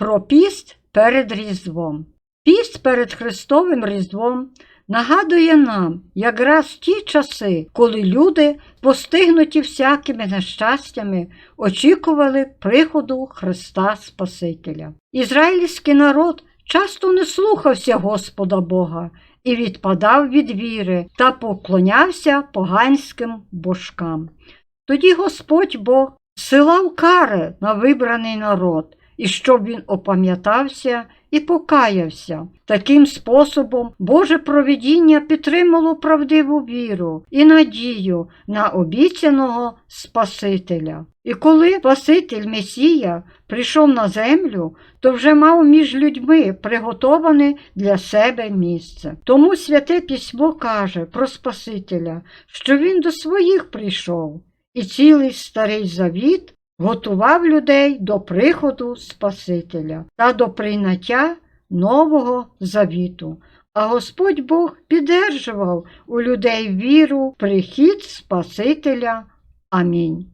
Про піст перед Різдвом. Піст перед Христовим Різдвом нагадує нам якраз ті часи, коли люди, постигнуті всякими нещастями, очікували приходу Христа Спасителя. Ізраїльський народ часто не слухався Господа Бога і відпадав від віри та поклонявся поганським божкам. Тоді Господь Бог силав кари на вибраний народ, і щоб він опам'ятався і покаявся. Таким способом Боже провидіння підтримало правдиву віру і надію на обіцяного Спасителя. І коли Спаситель Месія прийшов на землю, то вже мав між людьми приготоване для себе місце. Тому святе письмо каже про Спасителя, що він до своїх прийшов, і цілий старий завіт готував людей до приходу Спасителя та до прийняття нового завіту. А Господь Бог піддержував у людей віру прихід Спасителя. Амінь.